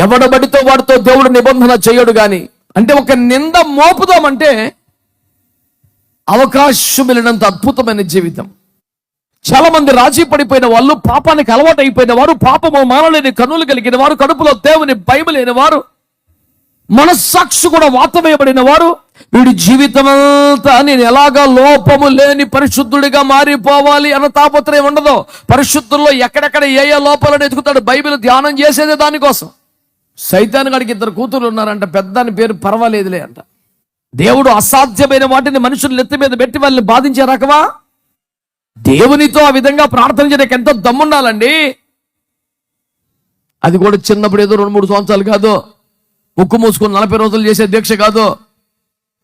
ఎవడబడితో వాడితో దేవుడు నిబంధన చేయడు గాని అంటే ఒక నింద మోపుదామంటే అవకాశం వెళ్ళినంత అద్భుతమైన జీవితం. చాలా మంది రాజీ పడిపోయిన వాళ్ళు పాపానికి అలవాటు అయిపోయిన వారు పాపము మానలేని కన్నులు కలిగిన వారు కడుపులో దేవుని లేని వారు మనస్సాక్షి కూడా వాతమేయబడిన వారు వీడి జీవితం అంతా నేను ఎలాగా లోపము లేని పరిశుద్ధుడిగా మారిపోవాలి అన్న తాపత్రయం ఉండదు. పరిశుద్ధుల్లో ఎక్కడెక్కడ ఏ ఏ లోపాలను ఎదుగుతాడు బైబిల్ ధ్యానం చేసేదే దానికోసం. సైతాన్ గారికి ఇద్దరు కూతురు ఉన్నారంట పెద్దని పేరు పర్వాలేదులే అంట. దేవుడు అసాధ్యమైన వాటిని మనుషులు నెత్తి మీద పెట్టి వాళ్ళని బాధించే రకమా? దేవునితో ఆ విధంగా ప్రార్థన చేయడానికి ఎంతో దమ్ముండాలండి. అది కూడా చిన్నప్పుడు ఏదో రెండు మూడు సంవత్సరాలు కాదు. ముక్కు మూసుకొని నలభై రోజులు చేసే దీక్ష కాదు.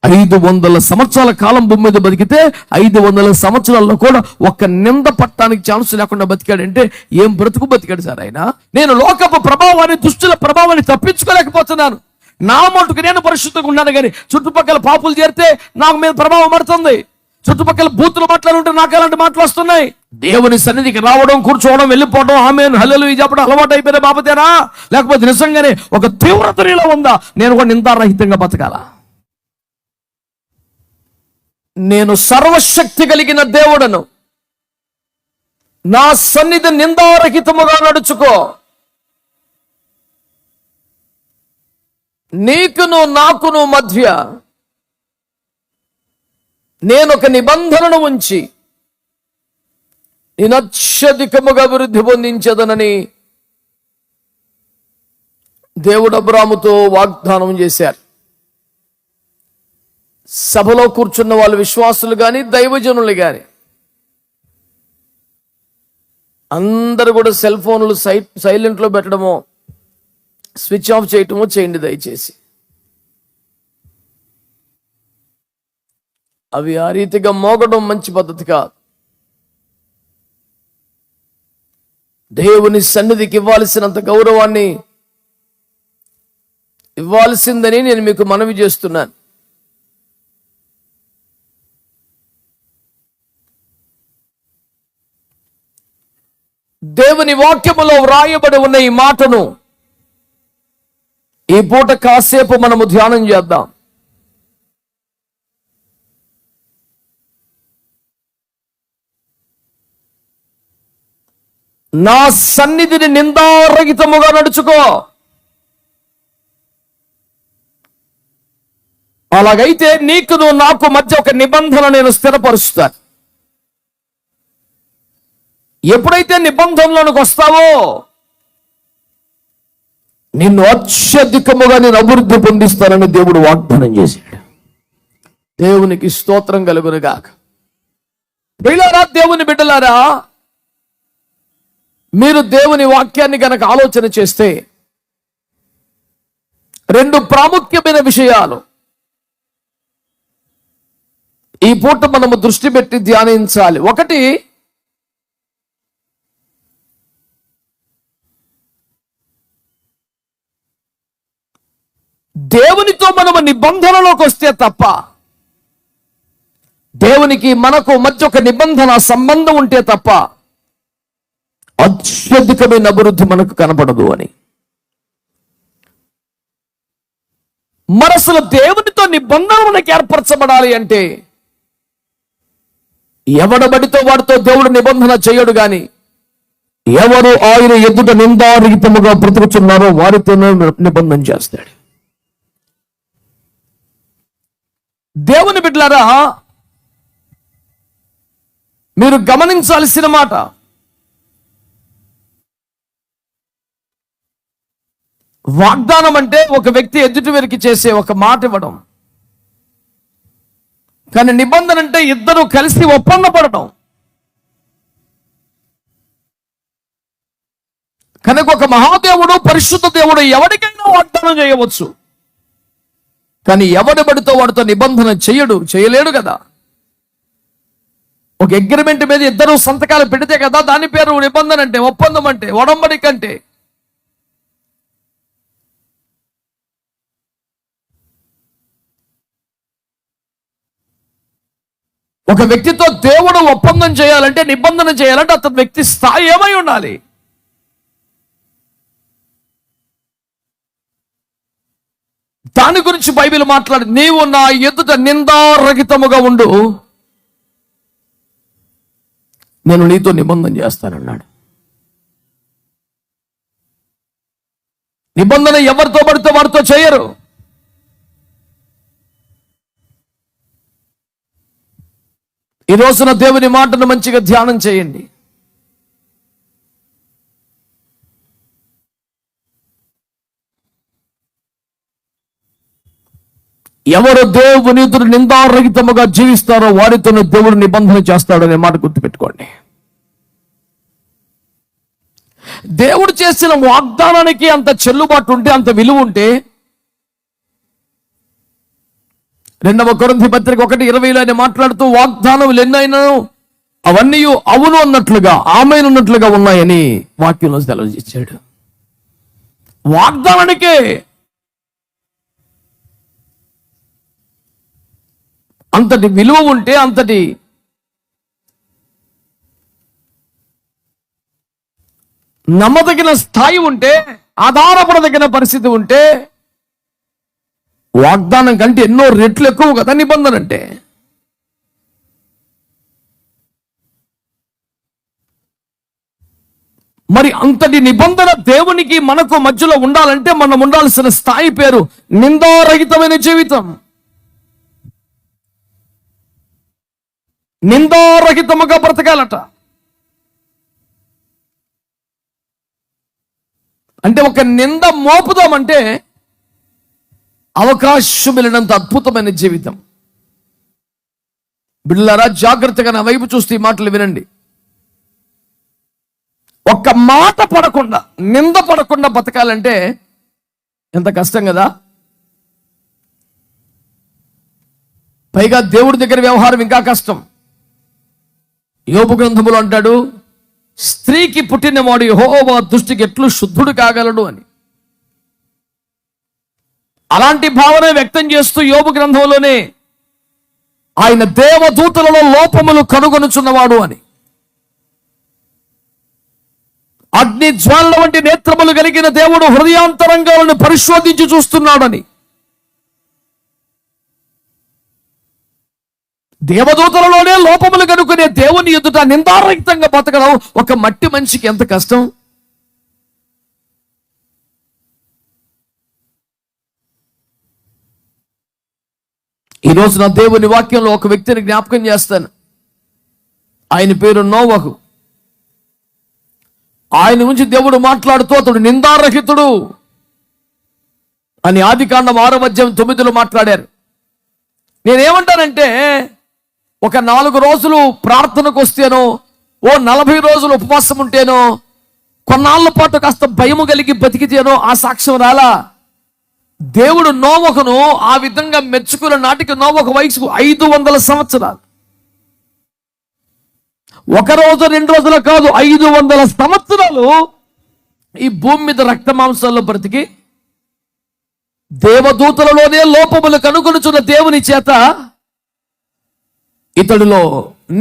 ఐదు వందల సంవత్సరాల కాలం భూమి మీద బతికితే ఐదు వందల సంవత్సరాల్లో కూడా ఒక్క నింద పట్టడానికి ఛాన్స్ లేకుండా బతికాడంటే ఏం బ్రతుకు బతికాడు సార్ ఆయన? నేను లోకపు ప్రభావాన్ని దుష్టుల ప్రభావాన్ని తప్పించుకోలేకపోతున్నాను. నా మటుకు నేను పరిశుద్ధంగా ఉన్నాను కానీ చుట్టుపక్కల పాపులు చేరితే నాకు మీద ప్రభావం పడుతుంది. చుట్టుపక్కల బూతులు మాట్లాడుంటే నాకు అలాంటి మాటలు వస్తున్నాయి. దేవుని సన్నిధికి రావడం కూర్చోవడం వెళ్ళిపోవడం ఆమె హల్లెలు చెప్పడం అలవాటు అయిపోయిన బాబతేనా లేకపోతే నిజంగానే ఒక తీవ్రత నీలో ఉందా? నేను కూడా నిందారహితంగా బతకాలా? నేను సర్వశక్తి కలిగిన దేవుడను. నా సన్నిధి నిందారహితముగా నడుచుకో. నీకును నాకును మధ్య నేను ఒక నిబంధనను ఉంచి నేను అత్యధికముగా అభివృద్ధి పొందించదనని దేవుడు అబ్రాముతో వాగ్దానం చేశారు. సభలో కూర్చున్న వాళ్ళు విశ్వాసులు కానీ దైవజనులు కానీ అందరు కూడా సెల్ ఫోన్లు సై సైలెంట్లో పెట్టడమో స్విచ్ ఆఫ్ చేయటమో చేయండి దయచేసి. అవి ఆ రీతిగా మోగడం మంచి పద్ధతి కాదు. దేవుని సన్నిధికి ఇవ్వాల్సినంత గౌరవాన్ని ఇవ్వాల్సిందని నేను మీకు మనవి చేస్తున్నాను. దేవుని వాక్యములో వ్రాయబడి ఉన్న ఈ మాటను ఈ పూట కాసేపు మనము ధ్యానం చేద్దాం. నా సన్నిధిని నిందారహితముగా నడుచుకో. అలాగైతే నీకును నాకు మధ్య ఒక నిబంధన నేను స్థిరపరుస్తాను. ఎప్పుడైతే నిబంధనలోనికి వస్తావో నిన్ను అత్యధికముగా నేను అభివృద్ధి పొందిస్తానని దేవుడు వాగ్దానం చేశాడు. దేవునికి స్తోత్రం కలుగునుగాక. ప్రియులారా దేవుని బిడ్డలారా మీరు దేవుని వాక్యాన్ని గనక ఆలోచన చేస్తే రెండు ప్రాముఖ్యమైన విషయాలు. ఈ పూట మనము దృష్టి పెట్టి ధ్యానించాలి. ఒకటి దేవునితో మనము నిబంధనలోకి వస్తే తప్ప దేవునికి మనకు మధ్య ఒక నిబంధన సంబంధం ఉంటే తప్ప అత్యధికమైన అభివృద్ధి మనకు కనపడదు అని. మరి అసలు దేవునితో నిబంధన మనకి ఏర్పరచబడాలి అంటే ఎవడబడితో వాడితో దేవుడు నిబంధన చేయడు గాని ఎవరు ఆయన ఎదుట నిందారహితముగా బ్రతుకుతున్నారో వారితోనే నిబంధన చేస్తాడు. దేవుని బిడ్డలారా మీరు గమనించాల్సిన మాట. వాగ్దానం అంటే ఒక వ్యక్తి ఎదుటి వెరికి చేసే ఒక మాట ఇవ్వడం. కానీ నిబంధన అంటే ఇద్దరు కలిసి ఒప్పంద పడటం కనుక ఒక మహాదేవుడు పరిశుద్ధ దేవుడు ఎవరికైనా వాగ్దానం చేయవచ్చు. కానీ ఎవడు పడితో వాడితో నిబంధన చేయడు చేయలేడు కదా. ఒక అగ్రిమెంట్ మీద ఇద్దరు సంతకాలు పెడితే కదా దాని పేరు నిబంధన అంటే ఒప్పందం అంటే ఒడంబడిక అంటే. ఒక వ్యక్తితో దేవుడు ఒప్పందం చేయాలంటే నిబంధన చేయాలంటే అతని వ్యక్తి స్థాయి ఏమై ఉండాలి? దాని గురించి బైబిల్ మాట్లాడి నీవు నా ఎదుట నిందారహితముగా ఉండు. నేను నీతో నిబంధన చేస్తానన్నాడు. నిబంధన ఎవరితో పడితే వారితో చేయరు. ఈ రోజున దేవుని మాటను మంచిగా ధ్యానం చేయండి. ఎవరు దేవుని ఎదురు నిందారహితముగా జీవిస్తారో వారితో దేవుడు నిబంధన చేస్తాడు మాట గుర్తుపెట్టుకోండి. దేవుడు చేసిన వాగ్దానానికి అంత చెల్లుబాటు ఉంటే అంత విలువ ఉంటే రెండవ కొరంథీ పత్రిక ఒకటి ఇరవైలో ఆయన మాట్లాడుతూ వాగ్దానములు ఎన్నైనా అవన్నీ అవును అన్నట్లుగా ఆమెనున్నట్లుగా ఉన్నాయని వాక్యంలో తెలియజేశాడు వాగ్దానానికే అంతటి విలువ ఉంటే అంతటి నమ్మదగిన స్థాయి ఉంటే ఆధారపడదగిన పరిస్థితి ఉంటే వాగ్దానం కంటే ఎన్నో రెట్లు ఎక్కువ కదా నిబంధన అంటే. మరి అంతటి నిబంధన దేవునికి మనకు మధ్యలో ఉండాలంటే మనం ఉండాల్సిన స్థాయి పేరు నిందారహితమైన జీవితం. నిందారహితముగా బ్రతకాలట. అంటే ఒక నింద మోపుదామంటే అవకాశం వెళ్ళినంత అద్భుతమైన జీవితం. బిళ్ళరా జాగ్రత్తగా నా వైపు చూస్తే ఈ మాటలు వినండి. ఒక్క మాట పడకుండా నింద పడకుండా బతకాలంటే ఎంత కష్టం కదా? పైగా దేవుడి దగ్గర వ్యవహారం ఇంకా కష్టం. యోపు గ్రంథములు అంటాడు స్త్రీకి పుట్టినవాడు యెహోవా దృష్టికి ఎట్లు శుద్ధుడు కాగలడు అని. అలాంటి భావన వ్యక్తం చేస్తూ యోపు గ్రంథంలోనే ఆయన దేవదూతలలో లోపములు కనుగొనుచున్నవాడు అని. అగ్ని జ్వాలల వంటి నేత్రములు కలిగిన దేవుడు హృదయాంతరంగాలను పరిశోధించి చూస్తున్నాడని. దేవదూతలలోనే లోపములు కనుక్కునే దేవుని ఎదుట నిందారహితంగా బతకడం ఒక మట్టి మనిషికి ఎంత కష్టం? ఈ రోజు నా దేవుని వాక్యంలో ఒక వ్యక్తిని జ్ఞాపకం చేస్తాను. ఆయన పేరు నోవహు. ఆయన నుంచి దేవుడు మాట్లాడుతూ అతడు నిందారహితుడు అని ఆది కాండం ఆరో మధ్యం తొమ్మిదిలో మాట్లాడారు. నేనేమంటానంటే ఒక నాలుగు రోజులు ప్రార్థనకు వస్తేనో ఓ నలభై రోజులు ఉపవాసం ఉంటేనో కొన్నాళ్ళ పాటు కాస్త భయము కలిగి బతికితేనో ఆ సాక్ష్యం రాలా? దేవుడు నోవకును ఆ విధంగా మెచ్చుకున్న నాటికి నోవకు వయసు ఐదు వందల సంవత్సరాలు. ఒక రోజు రెండు రోజులు కాదు ఐదు వందల సంవత్సరాలు ఈ భూమి మీద రక్త మాంసాల్లో బ్రతికి దేవదూతలలోనే లోపములు కనుగొనుచున్న దేవుని చేత ఇతడిలో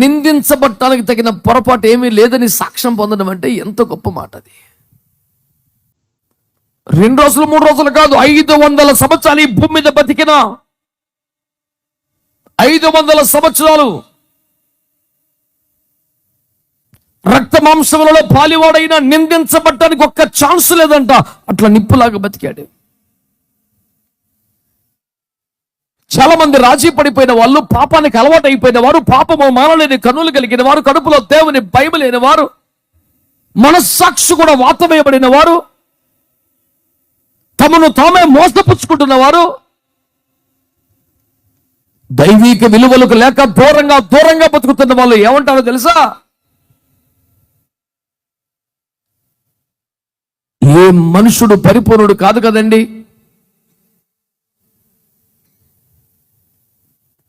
నిందించబట్టానికి తగిన పొరపాటు ఏమీ లేదని సాక్ష్యం పొందడం అంటే ఎంత గొప్ప మాట అది. రెండు రోజులు మూడు రోజులు కాదు ఐదు వందల సంవత్సరాలు ఈ భూమి మీద బతికిన ఐదు వందల సంవత్సరాలు రక్త మాంసములలో పాలివాడైనా నిందించబట్టానికి ఒక్క ఛాన్స్ లేదంట. అట్లా నిప్పులాగా బతికాడు. చాలా మంది రాజీ పడిపోయిన వాళ్ళు పాపానికి అలవాటు అయిపోయిన వారు పాపము మానలేని కన్నులు కలిగిన వారు కడుపులో దేవుని భయములేని వారు మనస్సాక్షి కూడా వాతమేయబడిన వారు తమను తామే మోసపుచ్చుకుంటున్న వారు దైవిక విలువలకు లేక దూరంగా దూరంగా బతుకుతున్న వాళ్ళు ఏమంటారో తెలుసా? ఏ మనుషుడు పరిపూర్ణుడు కాదు కదండి.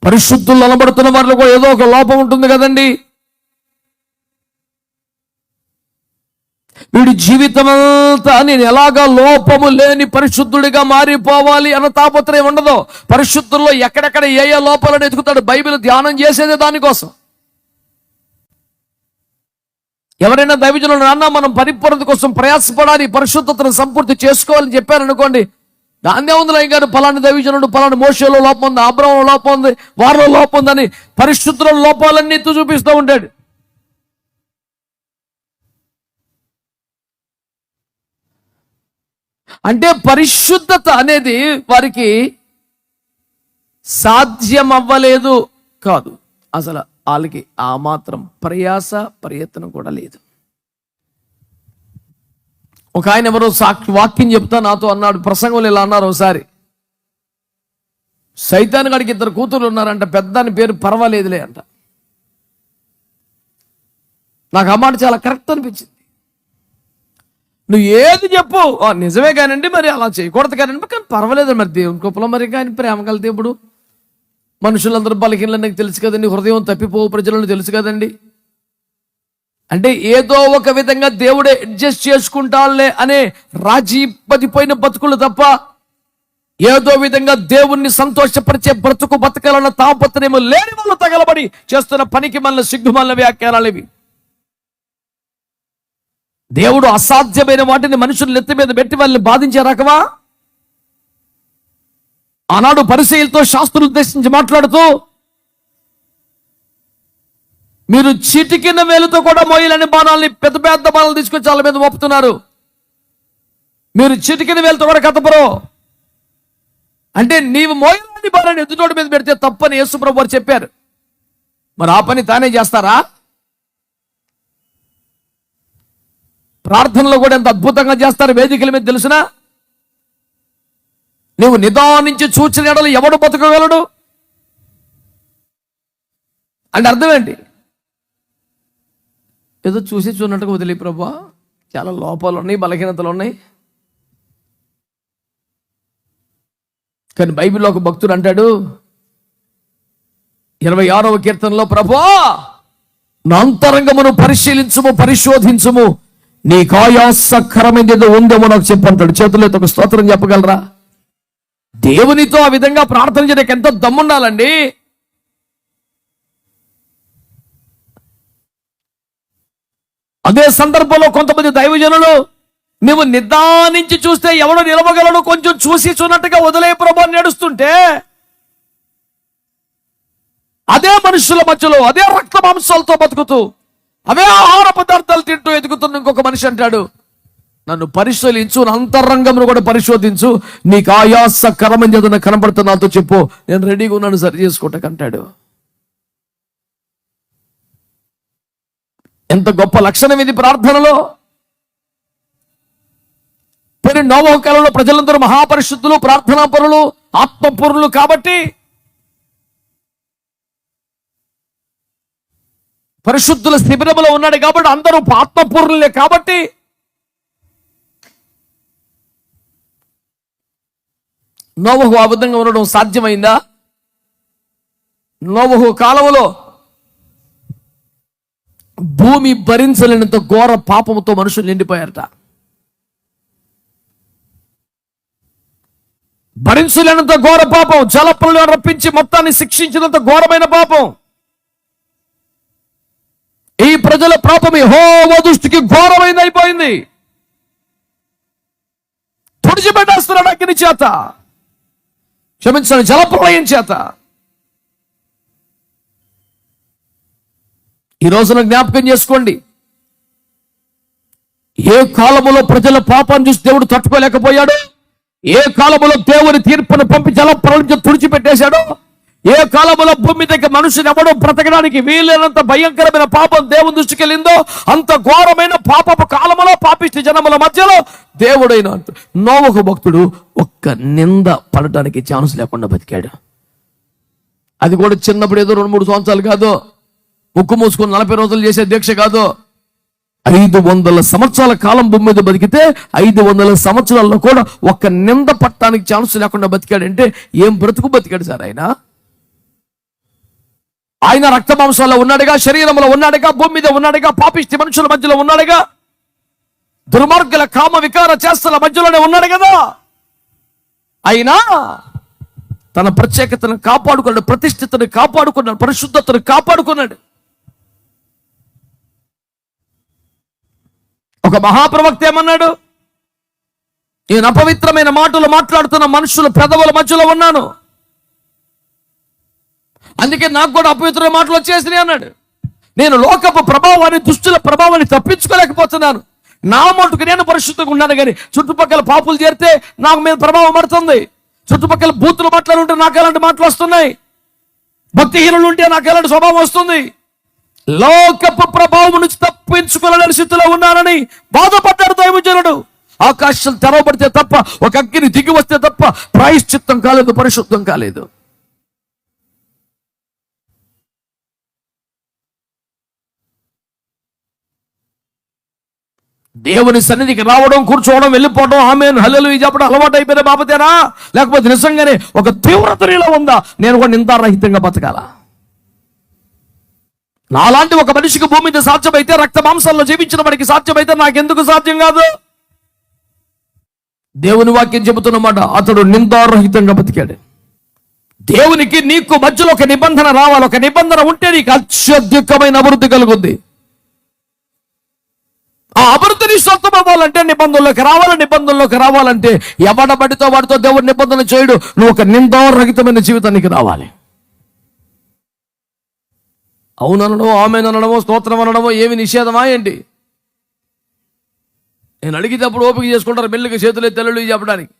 పరిశుద్ధులు నిలబడుతున్న వారిలో కూడా ఏదో ఒక లోపం ఉంటుంది కదండి. వీడి జీవితం అంతా నేను ఎలాగా లోపము లేని పరిశుద్ధుడిగా మారిపోవాలి అన్న తాపత్రయం ఉండదు. పరిశుద్ధుల్లో ఎక్కడెక్కడ ఏ ఏ లోపాలను ఎదుగుతాడు బైబిల్ ధ్యానం చేసేదే దానికోసం. ఎవరైనా దైవజనులు నాన్న మనం పరిపూర్ణత కోసం ప్రయాసపడాలి పరిశుద్ధతను సంపూర్తి చేసుకోవాలని చెప్పారనుకోండి దాన్నే ఉంది గారు. పలాని దైవజనుడు పలాని మోషలో లోపం ఉంది అబ్రహంలో లోపం ఉంది వారిలో లోపం ఉందని పరిశుద్ధుల లోపాలన్నీ ఎత్తు చూపిస్తూ ఉంటాడు. అంటే పరిశుద్ధత అనేది వారికి సాధ్యం అవ్వలేదు కాదు. అసలు వాళ్ళకి ఆ మాత్రం ప్రయాస ప్రయత్నం కూడా లేదు. ఒక ఆయన ఎవరో సాక్షి వాక్యం చెప్తా నాతో అన్నాడు ప్రసంగంలో ఇలా అన్నారు ఒకసారి. సైతాన్ గడికి ఇద్దరు కూతురు ఉన్నారంట పెద్దని పేరు పర్వాలేదులే అంట. నాకు ఆ మాట చాలా కరెక్ట్ అనిపించింది. నువ్వు ఏది చెప్పు ఆ, నిజమే కానండి మరి అలా చేయకూడదు కానండి కానీ పర్వాలేదు మరి దేవుని కృపలో మరి కానీ ప్రేమ కలితే ఇప్పుడు మనుషులందరూ బలహీనలు నాకు తెలుసు కదండి హృదయం తప్పిపోవు ప్రజలను తెలుసు కదండి. అంటే ఏదో ఒక విధంగా దేవుడే అడ్జస్ట్ చేసుకుంటాలే అనే రాజీ పదిపోయిన బతుకులు తప్ప ఏదో విధంగా దేవుణ్ణి సంతోషపరిచే బ్రతుకు బతకాలన్న తాపత్రయము లేని వాళ్ళు తగలబడి చేస్తున్న పనికి మళ్ళీ సిగ్గుమల్ల వ్యాఖ్యానాలు ఇవి. దేవుడు అసాధ్యమైన వాటిని మనుషులు నెత్తి మీద పెట్టి వాళ్ళని బాధించే రకమా? ఆనాడు పరిశీలతో శాస్త్రులు ఉద్దేశించి మాట్లాడుతూ మీరు చిటికిన వేలుతో కూడా మొయ్యలని బాణాలని పెద్ద పెద్ద బాణాలు తీసుకొని చాలా మీద మోపుతున్నారు. మీరు చిటికిన వేలుతో కూడా కథపరో అంటే నీవు మోయలేని బాణాన్ని ఎదుటోడి మీద పెడితే తప్పని యేసుప్రభు వారు చెప్పారు. మరి ఆ పని తానే చేస్తారా? ప్రార్థనలో కూడా ఎంత అద్భుతంగా చేస్తారు వేదికల మీద తెలుసునా? నువ్వు నిదానించి చూచిన ఎడలు ఎవడు బతకగలడు? అంటే అర్థమేంటి ఏదో చూసి చూడనట్టుగా వదిలే ప్రభా. చాలా లోపాలు ఉన్నాయి బలహీనతలు ఉన్నాయి కానీ బైబిల్లో ఒక భక్తుడు అంటాడు ఇరవై ఆరవ కీర్తనలో ప్రభా నా అంతరంగమును పరిశీలించుము పరిశోధించుము. నీ కాయాసకరమైనది ఏదో ఉందేమో నాకు చెప్పంటాడు చేతులతో ఒక స్తోత్రం చెప్పగలరా? దేవునితో ఆ విధంగా ప్రార్థన చేయడానికి ఎంతో దమ్ముండాలండి. అదే సందర్భంలో కొంతమంది దైవజనులు నువ్వు నిదానించి చూస్తే ఎవడు నిలవగలడు? కొంచెం చూసి చూనట్టుగా వదిలే ప్రభు నడుస్తుంటే అదే మనుషుల మధ్యలో అదే రక్త మాంసాలతో బతుకుతూ అవే ఆహార పదార్థాలు తింటూ ఎదుగుతున్న ఇంకొక మనిషి అంటాడు నన్ను పరిశీలించు నా అంతరంగమును కూడా పరిశోధించు నీకు ఆయాసకరమని ఏదైనా కనబడుతున్నా నాతో చెప్పు నేను రెడీగా ఉన్నాను సరి చేసుకోవటకంటాడు ఎంత గొప్ప లక్షణం ఇది ప్రార్థనలో? మరి నోవహ కాలంలో ప్రజలందరూ మహాపరిశుద్ధులు ప్రార్థనా పరులు ఆత్మపరులు కాబట్టి పరిశుద్ధుల శిబిరంలో ఉన్నాడు కాబట్టి అందరూ ఆత్మపూర్ణులే కాబట్టి నోవహు ఆ విధంగా ఉండడం సాధ్యమైందా? నోవహు కాలంలో భూమి భరించలేనంత ఘోర పాపంతో మనుషులు నిండిపోయారట. భరించలేనంత ఘోర పాపం జలపలను రప్పించి మొత్తాన్ని శిక్షించినంత ఘోరమైన పాపం. ఈ ప్రజల పాపం హోమ దృష్టికి ఘోరమైంది అయిపోయింది. తుడిచిపెట్టేస్తున్నాడు అగ్ని చేత. క్షమించండి జలప్రలయం చేత. ఈ రోజున జ్ఞాపకం చేసుకోండి. ఏ కాలములో ప్రజల పాపాన్ని చూసి దేవుడు తట్టుకోలేకపోయాడు? ఏ కాలములో దేవుని తీర్పును పంపి జల ప్రళించి తుడిచిపెట్టేశాడు? ఏ కాలములో భూమి దగ్గర మనుషుని ఎవడో బ్రతకడానికి వీలైనంత భయంకరమైన పాపం దేవుని దృష్టికి వెళ్ళిందో అంత ఘోరమైన పాపపు కాలములో పాపిష్టి జనముల మధ్యలో దేవుడైన నోవకు భక్తుడు ఒక్క నింద పడటానికి ఛాన్స్ లేకుండా బతికాడు. అది కూడా చిన్నప్పుడు ఏదో రెండు మూడు సంవత్సరాలు కాదు. ముక్కు మూసుకొని నలభై రోజులు చేసే దీక్ష కాదు. ఐదు వందల సంవత్సరాల కాలం భూమి మీద బతికితే ఐదు వందల సంవత్సరాల్లో కూడా ఒక్క నింద పట్టడానికి ఛాన్స్ లేకుండా బతికాడంటే ఏం బ్రతుకు బతికాడు సార్ ఆయన? ఆయన రక్త మాంసాల్లో ఉన్నాడుగా శరీరంలో ఉన్నాడుగా భూమి మీద ఉన్నాడుగా పాపిష్టి మనుషుల మధ్యలో ఉన్నాడుగా. దుర్మార్గుల కామ వికార చేస్తల మధ్యలోనే ఉన్నాడు కదా. అయినా తన ప్రత్యేకతను కాపాడుకున్నాడు ప్రతిష్ఠితను కాపాడుకున్నాడు పరిశుద్ధతను కాపాడుకున్నాడు. ఒక మహాప్రవక్త ఏమన్నాడు? నేను అపవిత్రమైన మాటలు మాట్లాడుతున్న మనుషులు పెదవుల మధ్యలో ఉన్నాను. అందుకే నాకు కూడా అపవిత్రమైన మాటలు వచ్చేసినాయి అన్నాడు. నేను లోకపు ప్రభావాన్ని దుష్టుల ప్రభావాన్ని తప్పించుకోలేకపోతున్నాను. నా మటుకు నేను పరిశుద్ధంగా ఉన్నాను కానీ చుట్టుపక్కల పాపులు చేరితే నాకు మీద ప్రభావం పడుతుంది. చుట్టుపక్కల బూతులు మాట్లాడుంటే నాకు ఎలాంటి మాటలు వస్తున్నాయి? భక్తిహీనులు ఉంటే నాకు ఎలాంటి స్వభావం వస్తుంది? లోకపు ప్రభావం నుంచి తప్పించుకోలేని స్థితిలో ఉన్నానని బాధపడ్డాడు దైవజనుడు. ఆకాశాలు తెరవబడితే తప్ప ఒక అగ్గిని దిగి వస్తే తప్ప ప్రాయశ్చిత్తం కాలేదు పరిశుద్ధం కాలేదు. దేవుని సన్నిధికి రావడం కూర్చోవడం వెళ్ళిపోవడం ఆమె హల్లెలు చెప్పడం అలవాటు అయిపోయిన బాబతేనా లేకపోతే నిజంగానే ఒక తీవ్రత నీలో ఉందా? నేను కూడా నిందారహితంగా బతకాలా? నాలాంటి ఒక మనిషికి భూమి మీద సాధ్యమైతే రక్త మాంసాల్లో జీవించిన వాడికి సాధ్యమైతే నాకెందుకు సాధ్యం కాదు? దేవుని వాక్యం చెబుతున్నమాట అతడు నిందారహితంగా బతికాడు. దేవునికి నీకు మధ్యలో ఒక నిబంధన రావాలి. ఒక నిబంధన ఉంటే నీకు అత్యధికమైన అభివృద్ధి కలుగుద్ది. ఆ అభివృద్ధిని సొంతం అవ్వాలంటే నిబంధనలోకి రావాలి. నిబంధనలోకి రావాలంటే ఎవడబడితో వాడితో దేవుడు నిబంధన చేయడు. నువ్వు ఒక నిందారహితమైన జీవితానికి రావాలి. అవుననడమో ఆమె అనడమో స్తోత్రం అనడమో ఏమి నిషేధమా ఏంటి? నేను అడిగినప్పుడు ఓపిక చేసుకుంటారు మెల్లిగా చేతులే తెల్లలు చెప్పడానికి